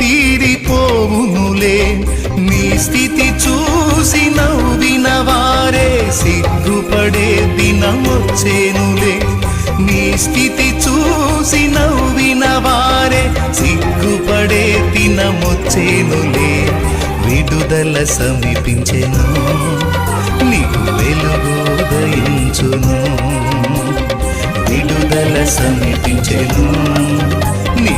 తీరిపోవునులే. నీ స్థితి చూసి నవ్విన వారే సిగ్గుపడే దినమొచ్చేనులే. నీ స్థితి చూసి నవ్విన వారే సిగ్గుపడే దినమొచ్చేనులే. విడుదల సమీపించెను నీకు వెలుగోదయించును విడుదల సమీపించెను.